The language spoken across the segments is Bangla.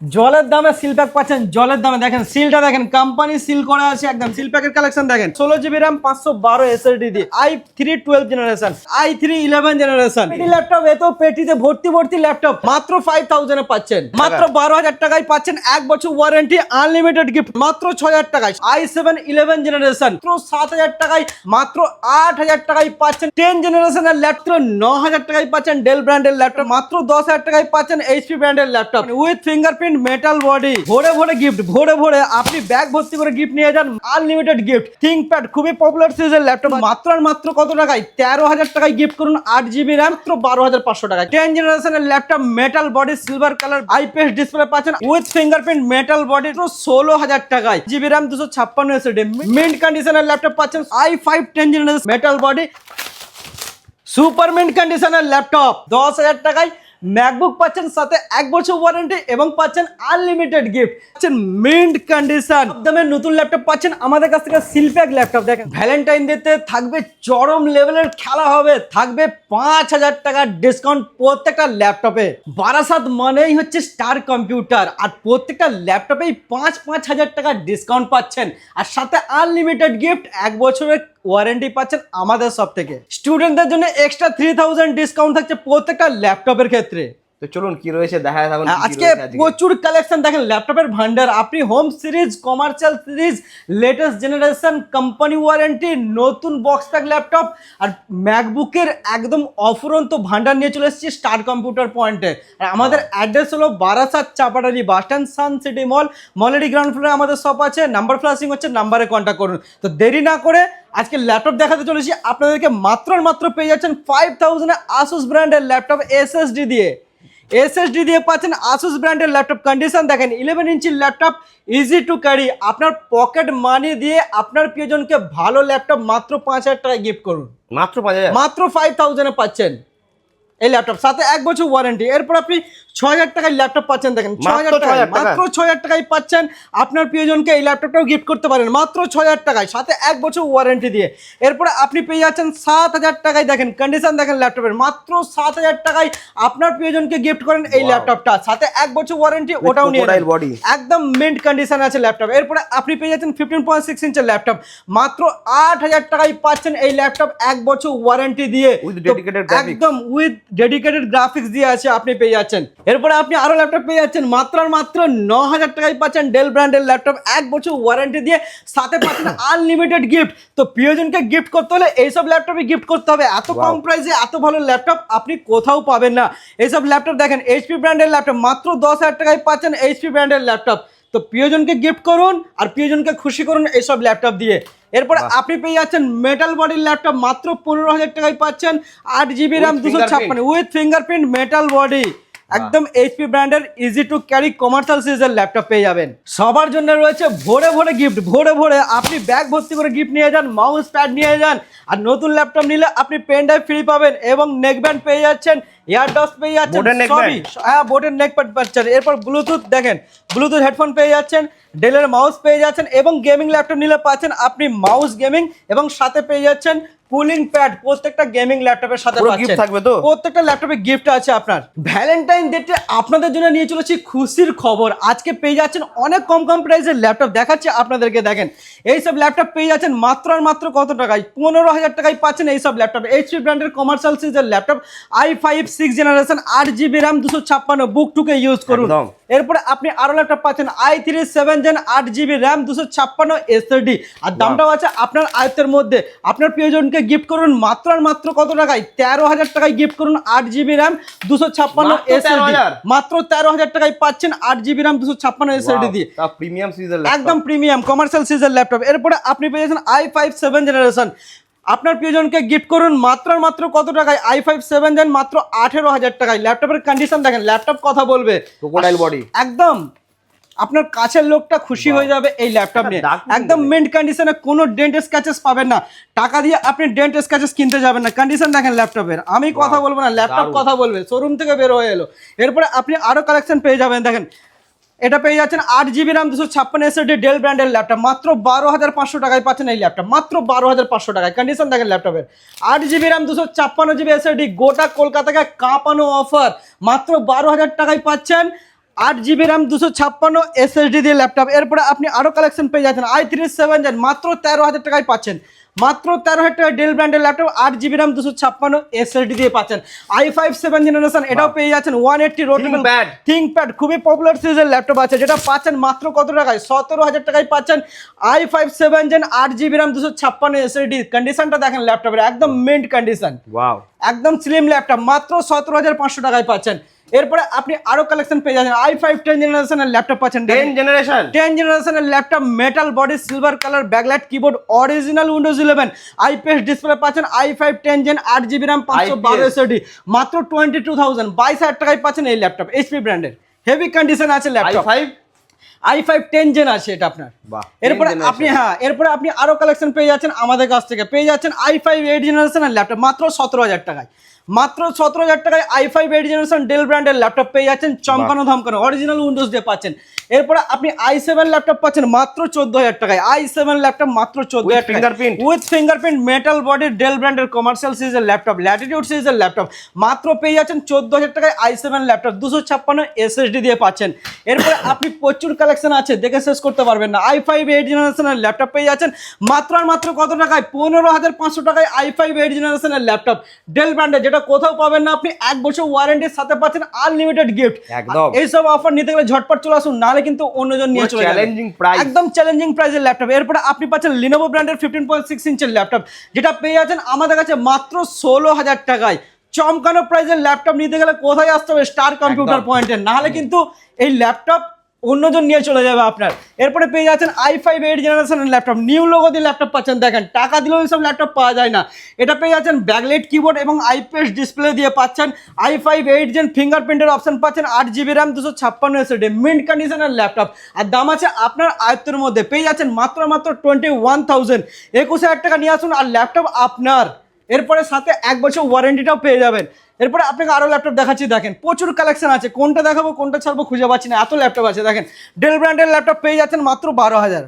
জলের দামে সিল প্যাক পাচ্ছেন জলের দামে। দেখেন সিলটা দেখেন কোম্পানি সিল করা আছে একদম সিল প্যাকের কালেকশন দেখেন। ষোলো জিবি র্যাম পাঁচশো বারো এসএসডি দিয়ে। I three twelve generation I three eleven generation পেটি ল্যাপটপ এত পেটিতে ভর্তি ভর্তি ল্যাপটপ মাত্র ফাইভ থাউজেন্ডে পাচ্ছেন। মাত্র বারো হাজার টাকায় পাচ্ছেন এক বছর ওয়ারেন্টি আনলিমিটেড গিফট মাত্র ছয় হাজার টাকায়। আই সেভেন ইলেভেন জেনারেশন মাত্র সাত হাজার টাকায় মাত্র আট হাজার টাকায় পাচ্ছেন। টেন জেনারেশনের ল্যাপটপ ন হাজার টাকায় পাচ্ছেন ডেল ব্র্যান্ডের ল্যাপটপ মাত্র দশ হাজার টাকায় পাচ্ছেন এইচপি ব্র্যান্ডের laptop with fingerprint metal body ভরে ভরে গিফট ভরে ভরে আপনি ব্যাগ ভর্তি করে গিফট নিয়ে যান আনলিমিটেড গিফট থিঙ্কপ্যাড খুবই পপুলার সিরিজের ল্যাপটপ মাত্র আর মাত্র কত টাকায়? তেরো হাজার টাকায় গিফট করুন আট জিবি র্যাম মাত্র বারো হাজার পাঁচশো টাকায়। টেন জেনারেশনের laptop metal body silver colour IPS display পাচ্ছেন উইথ ফিঙ্গারপ্রিন্ট মেটাল বডি ষোলো হাজার টাকায়। জিবি র্যাম দুশো ছাপ্পান্ন এসএডি মিন্ট কন্ডিশনের ল্যাপটপ পাচ্ছেন I five ten generation metal body supermint কন্ডিশনের ল্যাপটপ দশ হাজার টাকায়। ম্যাকবুক পাচ্ছেন সাথে এক বছর ওয়ারেন্টি এবং পাচ্ছেন আনলিমিটেড গিফট পাচ্ছেন মিন্ট কন্ডিশন দামের নতুন ল্যাপটপ পাচ্ছেন আমাদের কাছ থেকে সিলপ্যাক ল্যাপটপ দেখেন ভ্যালেন্টাইন ডেতে থাকবে চরম লেভেলের খেলা হবে। থাকবে পাঁচ হাজার টাকার ডিসকাউন্ট প্রত্যেকটা ল্যাপটপে বারাসাত মানেই হচ্ছে স্টার কম্পিউটার আর প্রত্যেকটা ল্যাপটপেই পাঁচ পাঁচ হাজার টাকার ডিসকাউন্ট পাচ্ছেন। আর সাথে আনলিমিটেড গিফট এক বছরের ওয়ারেন্টি পাচ্ছেন আমাদের সব থেকে স্টুডেন্টদের জন্য এক্সট্রা থ্রি থাউজেন্ড ডিসকাউন্ট থাকছে প্রত্যেকটা ল্যাপটপের ক্ষেত্রে। তো চলুন কি রয়েছে দেখা হ্যাঁ, আজকে প্রচুর কালেকশন দেখেন ল্যাপটপের ভান্ডার আপনি home series commercial series latest generation company warranty নতুন বক্স প্যাক ল্যাপটপ আর ম্যাকবুকের একদম অফুরন্ত ভান্ডার নিয়ে চলে এসেছি স্টার কম্পিউটার পয়েন্টে আর আমাদের অ্যাড্রেস হলো Barasat চাপাটারি bus stand sun city mall মলেরই ground ফ্লোরে আমাদের শপ আছে নাম্বার ফ্লাসিং হচ্ছে নাম্বারে কন্ট্যাক্ট করুন। তো দেরি না করে আজকে ল্যাপটপ দেখাতে চলেছি আপনাদেরকে মাত্র মাত্র পেয়ে যাচ্ছেন ফাইভ থাউজেন্ডে আসুস ব্র্যান্ডের ল্যাপটপ এসএসডি দিয়ে। এসএসডি দিয়ে পাচ্ছেন আসুস ব্র্যান্ডের ল্যাপটপ কন্ডিশন দেখেন ইলেভেন ইঞ্চির ল্যাপটপ ইজি টু ক্যারি আপনার পকেট মানি দিয়ে আপনার প্রিয়জনকে ভালো ল্যাপটপ মাত্র পাঁচ হাজার টাকায় গিফট করুন। মাত্র পাঁচ হাজার? মাত্র ফাইভ থাউজেন্ডে পাচ্ছেন। এই ল্যাপটপ সাথে এক বছর ওয়ারেন্টি এরপর আপনি ছয় হাজার টাকায় ল্যাপটপ পাচ্ছেন দেখেন ছ হাজার মাত্র টাকায় 6,000 টাকা? মাত্র ছ হাজার টাকায় পাচ্ছেন। আপনার প্রিয়জনকে এই ল্যাপটপটাও গিফট করতে পারেন মাত্র ছ হাজার টাকায় সাথে এক বছর ওয়ারেন্টি দিয়ে। এরপরে আপনি পেয়ে যাচ্ছেন সাত হাজার টাকায় দেখেন কন্ডিশন দেখেন ল্যাপটপের মাত্র সাত হাজার টাকায় আপনার প্রিয়জনকে গিফট করেন এই ল্যাপটপটা সাথে এক বছর ওয়ারেন্টি ওটাও নিয়ে। একদম মিন্ট কন্ডিশন আছে ল্যাপটপ এরপরে আপনি পেয়ে যাচ্ছেন ফিফটিন পয়েন্ট সিক্স ইঞ্চের ল্যাপটপ মাত্র আট হাজার টাকায় পাচ্ছেন এই ল্যাপটপ এক বছর ওয়ারেন্টি দিয়ে। একদম উইথ ডেডিকেটেড গ্রাফিক্স দিয়ে আছে আপনি পেয়ে যাচ্ছেন। এরপরে আপনি আরও ল্যাপটপ পেয়ে যাচ্ছেন মাত্রার মাত্র ন হাজার টাকায় পাচ্ছেন ডেল ব্র্যান্ডের ল্যাপটপ এক বছর ওয়ারেন্টি দিয়ে সাথে পাচ্ছেন আনলিমিটেড গিফট তো প্রিয়জনকে গিফট করতে হলে এইসব ল্যাপটপই গিফট করতে হবে। এত কম প্রাইসে এত ভালো ল্যাপটপ আপনি কোথাও পাবেন না। এইসব ল্যাপটপ দেখেন এইচপি ব্র্যান্ডের ল্যাপটপ মাত্র দশ হাজার টাকায় পাচ্ছেন এইচপি ব্র্যান্ডের ল্যাপটপ তো প্রিয়জনকে গিফট করুন আর প্রিয়জনকে খুশি করুন এইসব ল্যাপটপ দিয়ে। এরপর আপনি পেয়ে যাচ্ছেন মেটাল বডির ল্যাপটপ মাত্র পনেরো হাজার টাকায় পাচ্ছেন আট জিবি র্যাম দুশো। ছাপ্পান্ন উইথ ফিঙ্গারপ্রিন্ট মেটাল বডি একদম এইচপি ব্র্যান্ডের ইজি টু ক্যারি কমার্শিয়াল সিরিজের ল্যাপটপ পেয়ে যাবেন। সবার জন্য রয়েছে ভোরে ভোরে গিফট ভোরে ভোরে আপনি ব্যাগ ভর্তি করে গিফট নিয়ে যান মাউস প্যাড নিয়ে যান আর নতুন ল্যাপটপ নিলে আপনি পেন ড্রাইভ ফ্রি পাবেন এবং নেক ব্যান্ড পেয়ে যাচ্ছেন ইয়ারডস পেয়ে যাচ্ছেন সবই হ্যাঁ বোটের নেক প্যাড পাচ্ছেন। এরপর ব্লুটুথ দেখেন ব্লুটুথ হেডফোন পেয়ে যাচ্ছেন ডেলের মাউস পেয়ে যাচ্ছেন এবং গেমিং ল্যাপটপ নিলে পাচ্ছেন আপনি মাউস গেমিং এবং সাথে পেয়ে যাচ্ছেন কুলিং প্যাড প্রত্যেকটা গেমিং ল্যাপটপের সাথে gift থাকবে তো? প্রত্যেকটা ল্যাপটপে গিফট আছে আপনার। ভ্যালেন্টাইন ডেটে আপনাদের জন্য নিয়ে চলেছি খুশির খবর। আজকে পেয়ে যাচ্ছেন অনেক কম কম প্রাইসের ল্যাপটপ দেখাচ্ছি আপনাদেরকে দেখেন। এইসব ল্যাপটপ পেয়ে যাচ্ছেন মাত্র আর মাত্র কত টাকায়? পনেরো হাজার টাকায় পাচ্ছেন এইসব ল্যাপটপ এইচপি ব্র্যান্ডের কমার্শিয়াল সিরিজের laptop I five six generation আট জিবি র্যাম দুশো ছাপ্পান্ন বুক টুকে ইউজ করুন। এরপরে আপনি আরও ল্যাপটপ পাচ্ছেন আই থ্রি সেভেন জেন আট জিবি র্যাম দুশো ছাপ্পান্ন এসএসডি আর দামটাও আছে আপনার আয়ত্তের মধ্যে। আপনার প্রিয়জনকে গিফট করুন মাত্র আর মাত্র কত টাকায়? তেরো হাজার টাকায় গিফট করুন আট জিবি র্যাম দুশো ছাপ্পান্ন 13,000 মাত্র তেরো হাজার? টাকায় পাচ্ছেন আট জিবি র্যাম দুশো ছাপ্পান্ন এসএসডি দিয়ে। প্রিমিয়াম একদম প্রিমিয়াম কমার্শিয়াল সিরিজের ল্যাপটপ এরপরে আপনি পেয়ে যাচ্ছেন আই ফাইভ সেভেন জেনারেশন আপনার প্রিয়জনকে গিফট করুন মাত্র মাত্র কত টাকায়? আই ফাইভ সেভেন দেন মাত্র আঠেরো হাজার টাকায়। ল্যাপটপের কন্ডিশন দেখেন ল্যাপটপ কথা বলবে। ক্রোকোডাইল বডি একদম। আপনার কাছের লোকটা খুশি হয়ে যাবে এই ল্যাপটপ নিয়ে। একদম। মিন্ট কন্ডিশনে কোনো ডেন্ট স্ক্যাচেস পাবেন না। টাকা দিয়ে আপনি ডেন্ট স্ক্যাচেস কিনতে যাবেন না। কন্ডিশন দেখেন ল্যাপটপের আমি কথা বলব না ল্যাপটপ কথা বলবে। শোরুম থেকে বের হয়ে এলো। এরপরে আপনি আরও কালেকশন পেয়ে যাবেন দেখেন। এটা পেয়ে যাচ্ছেন আট জিবি র্যাম দুশো ছাপ্পান্ন এসএডি ডেল ব্র্যান্ডের ল্যাপটপ মাত্র বারো হাজার পাঁচশো টাকায় পাচ্ছেন এই ল্যাপটপ মাত্র বারো হাজার পাঁচশো টাকায়। কন্ডিশন দেখেন ল্যাপটপের আট জিবি র্যাম দুশো ছাপ্পান্ন জিবি এসএডি গোটা কলকাতাকে কাঁপানো অফার মাত্র বারো হাজার টাকায় পাচ্ছেন আট জিবি র্যাম দুশো ছাপ্পান্ন এসএসডি দিয়ে ল্যাপটপ এরপরে আপনি আরও কালেকশন পেয়ে যাচ্ছেন। আই থ্রি সেভেন জেন মাত্র তেরো হাজার টাকায় পাচ্ছেন। মাত্র তেরো হাজার টাকা ডেল ব্র্যান্ডের ল্যাপটপ আট জিবি র্যাম দুশো ছাপ্পান্ন এসএসডি দিয়ে পাচ্ছেন। আই ফাইভ সেভেন জেনারেশন এটাও পেয়ে যাচ্ছেন। One eighty rotatable ThinkPad। ThinkPad খুবই পপুলার সিরিজের ল্যাপটপ আছে যেটা পাচ্ছেন মাত্র কত টাকায়? সতেরো হাজার টাকায় পাচ্ছেন আই ফাইভ সেভেন জেন আট জিবি র্যাম দুশো ছাপ্পান্ন এসএসডি কন্ডিশনটা দেখেন ল্যাপটপের একদম মিন্ট কন্ডিশন একদম স্লিম ল্যাপটপ মাত্র সতেরো হাজার পাঁচশো টাকায় পাচ্ছেন। এরপরে আপনি আরও কালেকশন পেয়ে যাচ্ছেন। আই ফাইভ টেন জেনারেশনের ল্যাপটপ পাচ্ছেন। টেন জেনারেশন টেন জেনারেশনের laptop metal body silver colour backlight keyboard original Windows eleven IPS display পাচ্ছেন আই ফাইভ টেন জেন আট জিবি র্যাম পাঁচশো বারো এসওডি মাত্র টোয়েন্টি টু থাউজেন্ড বাইশ হাজার টাকায় পাচ্ছেন এই ল্যাপটপ এইচপি ব্র্যান্ডের হেভি কন্ডিশন আছে laptop five I five ten gen আছে এটা আপনার। বাহ এরপরে আপনি হ্যাঁ এরপরে আপনি আরও কালেকশন পেয়ে যাচ্ছেন আমাদের কাছ থেকে। পেয়ে যাচ্ছেন আই ফাইভ এইট জেনারেশনের ল্যাপটপ মাত্র সতেরো হাজার টাকায়। মাত্র সতেরো হাজার টাকায় I five eight generation Dell ব্র্যান্ডের ল্যাপটপ পেয়ে যাচ্ছেন চমকানো ধমকানো অরিজিনাল উইন্ডোজ দিয়ে পাচ্ছেন। এরপরে আপনি আই সেভেন ল্যাপটপ পাচ্ছেন মাত্র চোদ্দ হাজার টাকায়। আই সেভেন ল্যাপটপ মাত্র চোদ্দ হাজার fingerprint? উইথ ফিঙ্গারপ্রিন্ট মেটাল বডির ডেল ব্র্যান্ডের কমার্শিয়াল সিরিজের ল্যাপটপ ল্যাটিটিউড সিরিজের ল্যাপটপ মাত্র পেয়ে যাচ্ছেন চোদ্দ হাজার টাকায় আই সেভেন ল্যাপটপ দুশো ছাপ্পান্ন এসএসডি দিয়ে পাচ্ছেন। এরপরে আপনি প্রচুর কালেকশন আছে দেখে শেষ করতে পারবেন না। আই ফাইভ এইট জেনারেশনের ল্যাপটপ পেয়ে যাচ্ছেন মাত্র আর মাত্র কত টাকায়? পনেরো হাজার পাঁচশো টাকায় আই ফাইভ এইট জেনারেশনের ল্যাপটপ ডেল ব্র্যান্ডের যেটা কোথাও পাবেন না। আপনি এক বছর ওয়ারেন্টির সাথে পাচ্ছেন আনলিমিটেড গিফট একদম। এইসব অফার নিতে গেলে ঝটপট চলে আসুন নাহলে কিন্তু অন্যজন নিয়ে চলে challenging price। একদম চ্যালেঞ্জিং প্রাইসের ল্যাপটপ এরপরে আপনি পাচ্ছেন লিনোভো ব্র্যান্ডের ফিফটিন পয়েন্ট সিক্স ইঞ্চের ল্যাপটপ যেটা পেয়ে যাচ্ছেন আমাদের কাছে মাত্র ষোলো হাজার টাকায়। চমকানো প্রাইসের ল্যাপটপ নিতে গেলে কোথায় আসতে হবে? Star computer. পয়েন্টে নাহলে কিন্তু এই ল্যাপটপ অন্যজন নিয়ে চলে যাবে আপনার। এরপরে পেয়ে যাচ্ছেন আই ফাইভ এইট জেনারেশনের ল্যাপটপ নিউ লোগো দিয়ে ল্যাপটপ পাচ্ছেন, দেখেন, টাকা দিলেও এইসব ল্যাপটপ পাওয়া যায় না। এটা পেয়ে যাচ্ছেন ব্যাকলাইট কিবোর্ড এবং আইপিএস ডিসপ্লে দিয়ে পাচ্ছেন। আই ফাইভ এইট জেন ফিঙ্গারপ্রিন্টের অপশন পাচ্ছেন, আট জিবি র্যাম দুশো ছাপ্পান্ন এসএডি মিন্ট কন্ডিশনের ল্যাপটপ আর দাম আছে আপনার আয়ত্তের মধ্যে। পেয়ে যাচ্ছেন মাত্র মাত্র টোয়েন্টি ওয়ান থাউজেন্ড একুশ হাজার টাকা নিয়ে আসুন, আর ল্যাপটপ আপনার। এরপরে সাথে এক বছর ওয়ারেন্টিটাও পেয়ে যাবেন। এরপরে আপনাকে আরও ল্যাপটপ দেখাচ্ছি, দেখেন, প্রচুর কালেকশন আছে। কোনটা দেখাবো, কোনটা ছাড়বো খুঁজে পাচ্ছি না। এত ল্যাপটপ আছে, দেখেন ডেল ব্র্যান্ডের ল্যাপটপ পেয়ে যাচ্ছেন মাত্র বারো হাজার।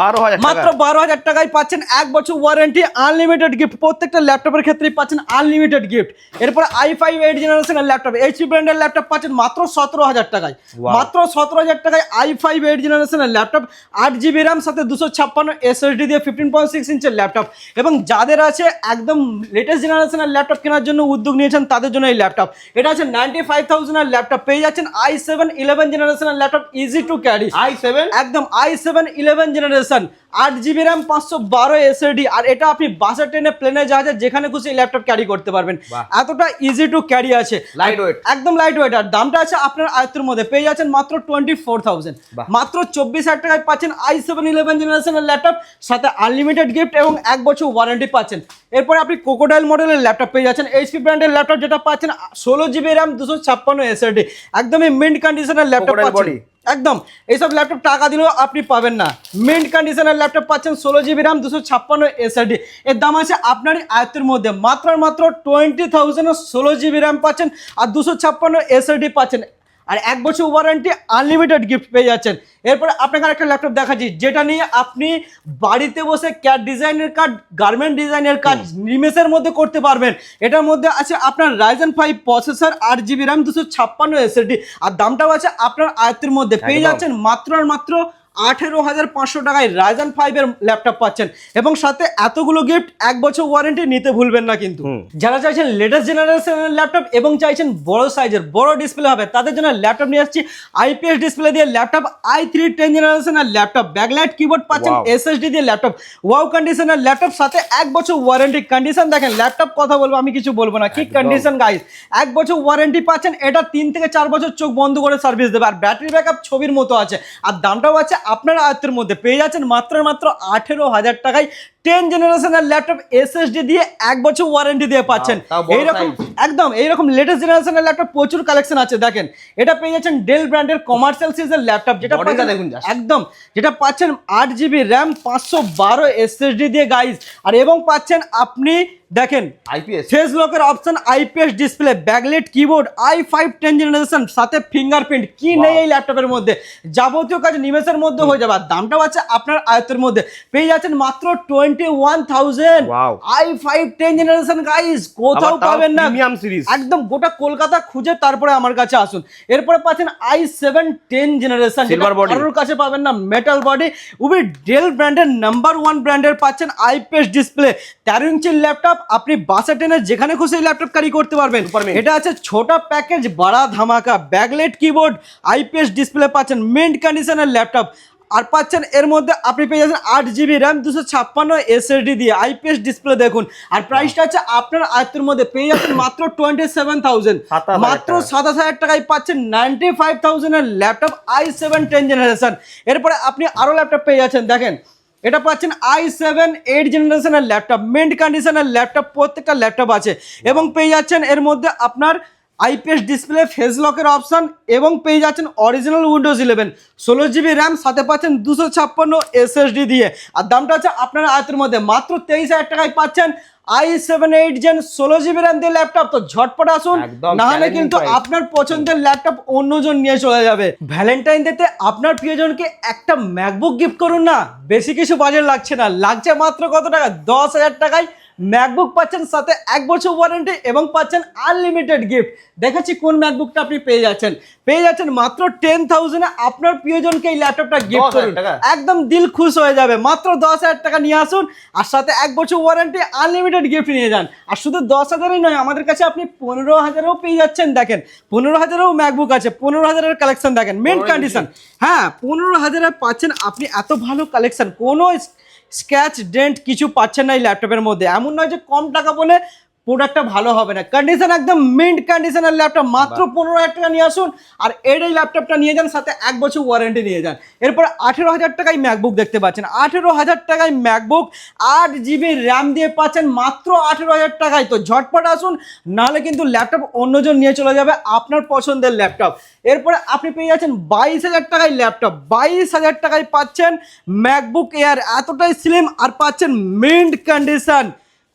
বারো হাজার মাত্র বারো হাজার টাকায় পাচ্ছেন এক বছর ওয়ারেন্টি আনলিমিটেড গিফট প্রত্যেকটা ল্যাপটপের ক্ষেত্রেই পাচ্ছেন আনলিমিটেড গিফট এরপর আই ফাইভ এইট জেনারেশনের ল্যাপটপ। এইচপি ব্র্যান্ডের ল্যাপটপ পাচ্ছেন মাত্র সতেরো হাজার টাকায়। মাত্র সতেরো হাজার টাকায় আই ফাইভ এইট জেনারেশনের ল্যাপটপ। আট জিবি র্যাম সাথে দুশো ছাপ্পান্ন এসএসডি দিয়ে ফিফটিন পয়েন্ট সিক্স ইঞ্চের ল্যাপটপ। এবং যাদের আছে একদম লেটেস্ট জেনারেশনের ল্যাপটপ কেনার জন্য উদ্যোগ নিয়েছেন তাদের জন্য এই ল্যাপটপ। এটা আছে নাইনটি ফাইভ থাউজেন্ডের ল্যাপটপ। পেয়ে যাচ্ছেন আই সেভেন ইলেভেন জেনারেশনের laptop easy to carry I seven একদম I seven eleven generation Anderson, আট জিবি র্যাম পাঁচশো বারো এসএডি আর এটা আপনি বাসে ট্রেনে প্লেনে জাহাজে যেখানে খুশি ল্যাপটপ ক্যারি করতে পারবেন। এতটা ইজি টু ক্যারি আছে। লাইট ওয়েট একদম লাইট ওয়েট আর দামটা আছে আপনার আয়ত্তের মধ্যে। পেয়ে যাচ্ছেন মাত্র টোয়েন্টি ফোর থাউজেন্ড মাত্র চব্বিশ হাজার টাকায় পাচ্ছেন আই সেভেন ইলেভেন জেনারেশনের ল্যাপটপ সাথে আনলিমিটেড গিফট এবং এক বছর ওয়ারেন্টি পাচ্ছেন। এরপরে আপনি কোকোডাইল মডেলের ল্যাপটপ পেয়ে যাচ্ছেন। এইচপি ব্র্যান্ডের ল্যাপটপ যেটা পাচ্ছেন ষোলো জিবি র্যাম দুশো ছাপ্পান্ন এসএডি একদমই মিন্ট কন্ডিশনের ল্যাপটপ পাচ্ছেন। একদম। এইসব ল্যাপটপ টাকা দিলেও আপনি পাবেন না। মিন্ট কন্ডিশনের ল্যাপটপ পাচ্ছেন ষোলো জিবি র্যাম দুশো ছাপ্পান্ন এসআরডি এর দাম আছে আপনারই আয়ত্তের মধ্যে। মাত্র মাত্র টোয়েন্টি থাউজেন্ড ষোলো জিবি র্যাম পাচ্ছেন আর দুশো ছাপ্পান্ন এসআরডি পাচ্ছেন। আর এক বছর ওয়ারেন্টি আনলিমিটেড গিফট পেয়ে যাচ্ছেন। এরপরে আপনাকে একটা ল্যাপটপ দেখাচ্ছি যেটা নিয়ে আপনি বাড়িতে বসে ক্যাট ডিজাইনের কাজ গার্মেন্ট ডিজাইনের কাজ নিমেষের মধ্যে করতে পারবেন। এটার মধ্যে আছে আপনার রাইজেন ফাইভ প্রসেসর আট জিবি র্যাম দুশো ছাপ্পান্ন এসএসডি আর দামটাও আছে আপনার আয়ত্তের মধ্যে। পেয়ে যাচ্ছেন মাত্র আর মাত্র আঠেরো হাজার পাঁচশো টাকায় রাইজান ফাইভের ল্যাপটপ পাচ্ছেন। এবং সাথে এতগুলো গিফট এক বছর ওয়ারেন্টি নিতে ভুলবেন না কিন্তু। যারা চাইছেন লেটেস্ট জেনারেশনের ল্যাপটপ এবং চাইছেন বড় সাইজের বড় ডিসপ্লে হবে তাদের জন্য ল্যাপটপ নিয়ে আসছি। আইপিএস ডিসপ্লে দিয়ে ল্যাপটপ আই থ্রি টেন জেনারেশনের ল্যাপটপ ব্যাকলাইট কিবোর্ড পাচ্ছেন. এসএসডি দিয়ে ল্যাপটপ ওয়াও কন্ডিশনের ল্যাপটপ সাথে এক বছর ওয়ারেন্টি কন্ডিশন দেখেন ল্যাপটপ কথা বলব আমি কিছু বলব না কি কন্ডিশন গাইস এক বছর ওয়ারেন্টি পাচ্ছেন এটা তিন থেকে চার বছর চোখ বন্ধ করে সার্ভিস দেবে আর ব্যাটারি ব্যাকআপ ছবির মতো আছে আর দামটাও আছে আপনার আয়ত্তের মধ্যে পেয়ে যাচ্ছেন মাত্র মাত্র আঠেরো হাজার টাকায় টেন জেনারেশনের ল্যাপটপ এসএসডি দিয়ে এক বছর ওয়ারেন্টি দিয়ে পাচ্ছেন। এইরকম একদম এইরকম লেটেস্ট জেনারেশনের ল্যাপটপ প্রচুর কালেকশন আছে দেখেন। এটা পেয়ে যাচ্ছেন ডেল ব্র্যান্ডের কমার্শিয়াল সিরিজের ল্যাপটপ যেটা দেখুন। একদম যেটা পাচ্ছেন আট জিবি র্যাম পাঁচশো বারো এসএসডি দিয়ে গাইজ আর এবং পাচ্ছেন আপনি দেখেন আইপিএস ফেস লকের option IPS display backlit keyboard I five ten generation সাথে ফিঙ্গারপ্রিন্ট কি নেই এই ল্যাপটপের মধ্যে? যাবতীয় কাজ নিমেষের মধ্যে হয়ে যাবে। আর দামটাও আছে আপনার আয়ত্তের মধ্যে। পেয়ে যাচ্ছেন মাত্র twenty twenty one thousand Wow. I five ten generation guys কোথাও পাবেন না। প্রিমিয়াম সিরিজ একদম গোটা কলকাতা খুঁজে তারপরে আমার কাছে আসুন। এরপরে পাচ্ছেন I seven ten generation Silver body. কারোর কাছে পাবেন না মেটাল বডি উবি ডেল ব্র্যান্ডের নাম্বার ওয়ান ব্র্যান্ডের পাচ্ছেন আইপিএস ডিসপ্লে ইঞ্চির ল্যাপটপ আপনি বাসে যেখানে খুশি ল্যাপটপ ক্যারি করতে পারবেন। এটা আছে ছোট প্যাকেজ বড়া ধামাকা। ব্যাকলেট কিবোর্ড আইপিএস ডিসপ্লে পাচ্ছেন। মিন্ট কন্ডিশনের ল্যাপটপ আর পাচ্ছেন এর মধ্যে আপনি পেয়ে যাচ্ছেন আট জিবি র্যাম দুশো ছাপ্পান্ন এসএসডি দিয়ে আইপিএস ডিসপ্লে দেখুন। আর প্রাইসটা হচ্ছে আপনার আয়ত্তের মধ্যে পেয়ে যাচ্ছেন মাত্র টোয়েন্টি সেভেন থাউজেন্ড মাত্র। সাতাশ হাজার টাকায় পাচ্ছেন ninety five থাউজেন্ডের laptop I seven ten generation এরপরে আপনি আরও ল্যাপটপ পেয়ে যাচ্ছেন দেখেন। এটা পাচ্ছেন আই সেভেন এইট জেনারেশনের ল্যাপটপ মিন্ট কন্ডিশনের ল্যাপটপ প্রত্যেকটা ল্যাপটপ আছে। এবং পেয়ে যাচ্ছেন এর মধ্যে আপনার আইপিএস ডিসপ্লে ফেস লকের অপশন এবং পেয়ে যাচ্ছেন অরিজিনাল উইন্ডোজ ইলেভেন ষোলো জিবি র্যাম সাথে পাচ্ছেন দুশো ছাপ্পান্ন এসএসডি দিয়ে। আর দামটা হচ্ছে আপনার আয়তের মধ্যে। মাত্র তেইশ হাজার টাকায় পাচ্ছেন আই সেভেন এইট জেন ষোলো জিবি র্যাম দিয়ে ল্যাপটপ তো ঝটপট আসুন না হলে কিন্তু। আপনার পছন্দের ল্যাপটপ অন্যজন নিয়ে চলে যাবে। ভ্যালেন্টাইন ডেতে আপনার প্রিয়জনকে একটা ম্যাকবুক গিফট করুন না। বেশি কিছু বাজেট লাগছে না। লাগছে মাত্র কত টাকা? দশ হাজার টাকায় ম্যাকবুক পাচ্ছেন সাথে এক বছর ওয়ারেন্টি এবং পাচ্ছেন আনলিমিটেড গিফট দেখাচ্ছি কোন ম্যাকবুকটা আপনি পেয়ে যাচ্ছেন। পেয়ে যাচ্ছেন মাত্র টেন থাউজেন্ডে আপনার প্রিয়জনকে এই ল্যাপটপটা গিফট করুন। একদম দিল খুশ হয়ে যাবে। মাত্র দশ হাজার টাকা নিয়ে আসুন আর সাথে এক বছর ওয়ারেন্টি আনলিমিটেড গিফট নিয়ে যান। আর শুধু দশ হাজারই নয় আমাদের কাছে আপনি পনেরো হাজারও পেয়ে যাচ্ছেন দেখেন। পনেরো হাজারেও ম্যাকবুক আছে পনেরো হাজারের কালেকশন দেখেন মেন কন্ডিশন হ্যাঁ পনেরো হাজারে পাচ্ছেন আপনি এত ভালো কালেকশন কোনো স্ক্র্যাচ ডেন্ট কিছু পাচ্ছেন না এই ল্যাপটপের মধ্যে। এমন নয় যে কম টাকা বলে প্রোডাক্টটা ভালো হবে না। কন্ডিশন একদম মিন্ট কন্ডিশনের ল্যাপটপ মাত্র পনেরো হাজার টাকা নিয়ে আসুন আর এর এই ল্যাপটপটা নিয়ে যান সাথে এক বছর ওয়ারেন্টি নিয়ে যান। এরপর আঠেরো হাজার টাকায় ম্যাকবুক দেখতে পাচ্ছেন। আঠেরো হাজার টাকায় ম্যাকবুক আট জিবি র্যাম দিয়ে পাচ্ছেন মাত্র আঠেরো হাজার টাকায়। তো ঝটপট আসুন নাহলে কিন্তু ল্যাপটপ অন্যজন নিয়ে চলে যাবে আপনার পছন্দের ল্যাপটপ এরপরে আপনি পেয়ে যাচ্ছেন বাইশ হাজার টাকায় ল্যাপটপ বাইশ হাজার টাকায় পাচ্ছেন ম্যাকবুক এয়ার এতটাই স্লিম আর পাচ্ছেন মিন্ট কন্ডিশন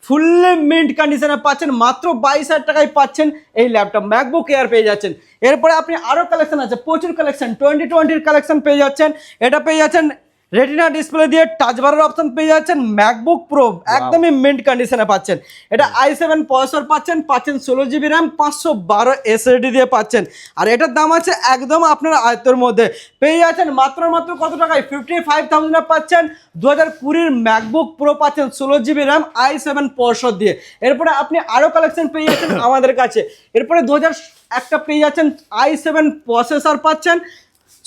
ফুললি মিন্ট কন্ডিশনে পাচ্ছেন, মাত্র বাইশ হাজার টাকায় পাচ্ছেন এই ল্যাপটপ ম্যাকবুক এয়ার পেয়ে যাচ্ছেন। এরপরে আপনি আরও কালেকশন আছে, প্রচুর কালেকশন টোয়েন্টি টোয়েন্টির কালেকশন পেয়ে যাচ্ছেন। এটা পেয়ে যাচ্ছেন রেটিনা ডিসপ্লে দিয়ে টাচ বারের অপশন পেয়ে যাচ্ছেন ম্যাকবুক প্রো একদমই মিন্ট কন্ডিশনে পাচ্ছেন। এটা আই সেভেন পয়সর পাচ্ছেন পাচ্ছেন ষোলো জিবি র্যাম পাঁচশো বারো এসএসডি দিয়ে পাচ্ছেন। আর এটার দাম আছে একদম আপনার আয়ত্তর মধ্যে। পেয়ে যাচ্ছেন মাত্র মাত্র কত টাকায়? ফিফটি ফাইভ থাউজেন্ডে পাচ্ছেন। দু হাজার কুড়ির ম্যাকবুক প্রো পাচ্ছেন ষোলো GB RAM I seven processor দিয়ে। এরপরে আপনি আরও কালেকশন পেয়ে যাচ্ছেন আমাদের কাছে। এরপরে দু হাজার একটা পেয়ে যাচ্ছেন আই সেভেন প্রসেসর পাচ্ছেন।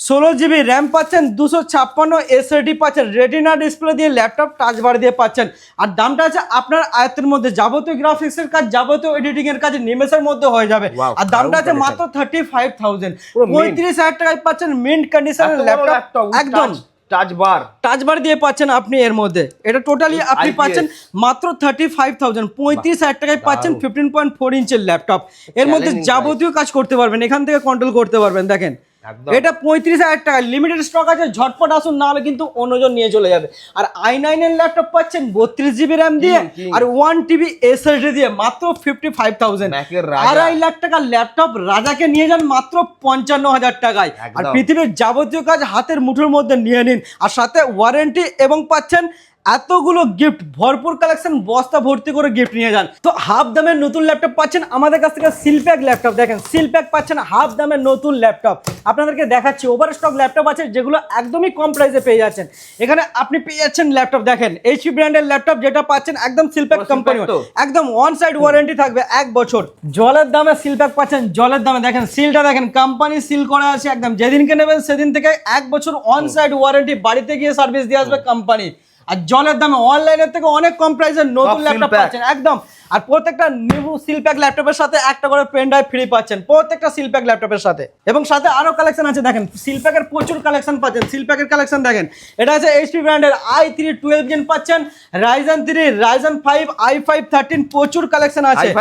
ষোলো জিবি র্যাম পাচ্ছেন দুশো ছাপ্পান্ন এসএডি পাচ্ছেন রেটিনা ডিসপ্লে দিয়ে ল্যাপটপ টাচ বার দিয়ে পাচ্ছেন। আর দামটা আছে আপনার আয়ত্তের মধ্যে যাবতীয় গ্রাফিক্সের কাজ যাবতীয় এডিটিং এর কাজ নিমেষের মধ্যে হয়ে যাবে। আর দামটা আছে মাত্র থার্টি ফাইভ থাউজেন্ড পঁয়ত্রিশ হাজার টাকায় পাচ্ছেন মিন্ট কন্ডিশনের ল্যাপটপ একদম। টাচ বার টাচ বার দিয়ে পাচ্ছেন আপনি এর মধ্যে। এটা টোটালি আপনি পাচ্ছেন মাত্র থার্টি ফাইভ থাউজেন্ড পঁয়ত্রিশ হাজার টাকায় পাচ্ছেন ফিফটিন পয়েন্ট ফোর ইঞ্চের ল্যাপটপ এর মধ্যে যাবতীয় কাজ করতে পারবেন এখান থেকে কন্ট্রোল করতে পারবেন দেখেন। এটা পঁয়ত্রিশ হাজার টাকা। লিমিটেড স্টক আছে ঝটপট আসুন নাহলে কিন্তু অন্যজন নিয়ে চলে যাবে। আর আই নাইনের ল্যাপটপ পাচ্ছেন বত্রিশ জিবি র্যাম দিয়ে। আর ওয়ান টিবি এসএসডি দিয়ে মাত্র ফিফটি ফাইভ থাউজেন্ড। আড়াই লাখ টাকার ল্যাপটপ রাজাকে নিয়ে যান মাত্র পঞ্চান্ন হাজার টাকায়। আর পৃথিবীর যাবতীয় কাজ হাতের মুঠোর মধ্যে নিয়ে নিন। আর সাথে ওয়ারেন্টি এবং পাচ্ছেন এতগুলো গিফট ভরপুর কালেকশন বস্তা ভর্তি করে গিফট নিয়ে যান। তো হাফ দামের নতুন ল্যাপটপ পাচ্ছেন? আমাদের কাছ থেকে সিলপ্যাক ল্যাপটপ দেখেন। সিলপ্যাক পাচ্ছেন হাফ দামের নতুন ল্যাপটপ আপনাদেরকে দেখাচ্ছি ওভার স্টক ল্যাপটপ আছে যেগুলো একদমই কম প্রাইসে পেয়ে যাচ্ছেন। এখানে আপনি পেয়ে যাচ্ছেন ল্যাপটপ দেখেন এইচপি ব্র্যান্ডের ল্যাপটপ যেটা পাচ্ছেন একদম সিলপ্যাক কোম্পানি একদম ওয়ান সাইড ওয়ারেন্টি থাকবে এক বছর। জলের দামে সিল প্যাক পাচ্ছেন জলের দামে দেখেন সিলটা দেখেন কোম্পানি সিল করা আছে একদম। যেদিনকে নেবেন সেদিন থেকে এক বছর অন সাইড ওয়ারেন্টি বাড়িতে গিয়ে সার্ভিস দিয়ে আসবে কোম্পানি আর জলের দামে অনলাইনের থেকে অনেক কম প্রাইসের নতুন ল্যাপটপ পাচ্ছেন। একদম। আর প্রত্যেকটা নিউ সিল প্যাক ল্যাপটপের সাথে একটা করে পেন ড্রাইভ ফ্রি পাচ্ছেন প্রত্যেকটা সিল প্যাক ল্যাপটপের সাথে। এবং সাথে আরও কালেকশন আছে দেখেন সিল প্যাকের প্রচুর কালেকশন পাচ্ছেন সিল প্যাকের কালেকশন দেখেন। এটা আছে এইচপি ব্র্যান্ডের আই থ্রি টুয়েলভ জেন পাচ্ছেন Ryzen three Ryzen five I five thirteen প্রচুর কালেকশন আছে। i5?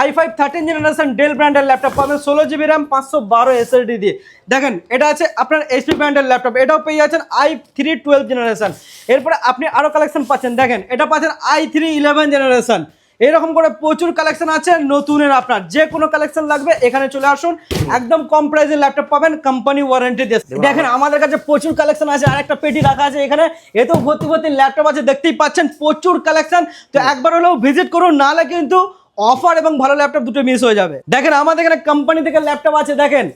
I five thirteen generation Dell ব্র্যান্ডের ল্যাপটপ পাবেন ষোলো জিবি র্যাম পাঁচশো বারো এসএসডি দিয়ে। দেখেন এটা আছে আপনার এইচপি ব্র্যান্ডের ল্যাপটপ এটাও পেয়ে যাচ্ছেন আই থ্রি টুয়েলভ জেনারেশন এরপরে আপনি আরও কালেকশন পাচ্ছেন দেখেন এটা পাচ্ছেন আই থ্রি ইলেভেন জেনারেশন এরকম করে প্রচুর কালেকশন আছে নতুনের আপনার যে কোনো কালেকশন লাগবে এখানে চলে আসুন। একদম কম প্রাইসে ল্যাপটপ পাবেন কোম্পানি ওয়ারেন্টি দিয়ে। দেখেন আমাদের কাছে প্রচুর কালেকশন আছে আর একটা পেটি রাখা আছে এখানে। এতেও ভর্তি ভর্তি ল্যাপটপ আছে দেখতেই পাচ্ছেন প্রচুর কালেকশন তো একবার হলেও ভিজিট করুন নাহলে কিন্তু অফার এবং ভালো ল্যাপটপ দুটো মিস হয়ে যাবে। দেখেন আমাদের এখানে কোম্পানি থেকে ল্যাপটপ আছে দেখেন।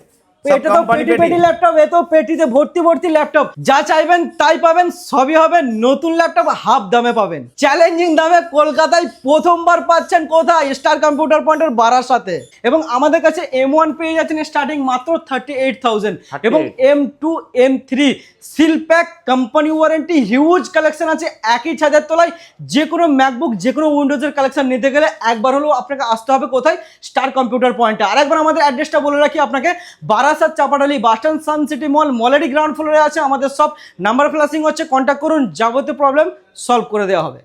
এটা তো পেটি পেটি। পেটি ল্যাপটপ এ তো পেটিতে ভর্তি ভর্তি ল্যাপটপ যা চাইবেন তাই পাবেন সবই হবে নতুন ল্যাপটপ হাফ দামে পাবেন। চ্যালেঞ্জিং দামে কলকাতায় প্রথমবার পাচ্ছেন কোথায়? স্টার কম্পিউটার পয়েন্টের বাড়ার সাথে। এবং আমাদের কাছে এম ওয়ান পেয়ে যাচ্ছেন স্টার্টিং মাত্র থার্টি এইট থাউজেন্ড এবং M two M three seal pack company warranty huge collection আছে একই ছাদের তলায়। যে কোনো ম্যাকবুক যে কোনো উইন্ডোজের কালেকশন নিতে গেলে একবার হলেও আপনাকে আসতে হবে কোথায়? স্টার কম্পিউটার পয়েন্টে আরেকবার আমাদের অ্যাড্রেসটা বলে রাখি আপনাকে Barasat Chapadali bus stand Sun City Mall মলেরই ground ফ্লোরে আছে। আমাদের সব নাম্বার ফ্লাসিং হচ্ছে। কন্ট্যাক্ট করুন, যাবতীয় প্রবলেম সলভ করে দেওয়া হবে।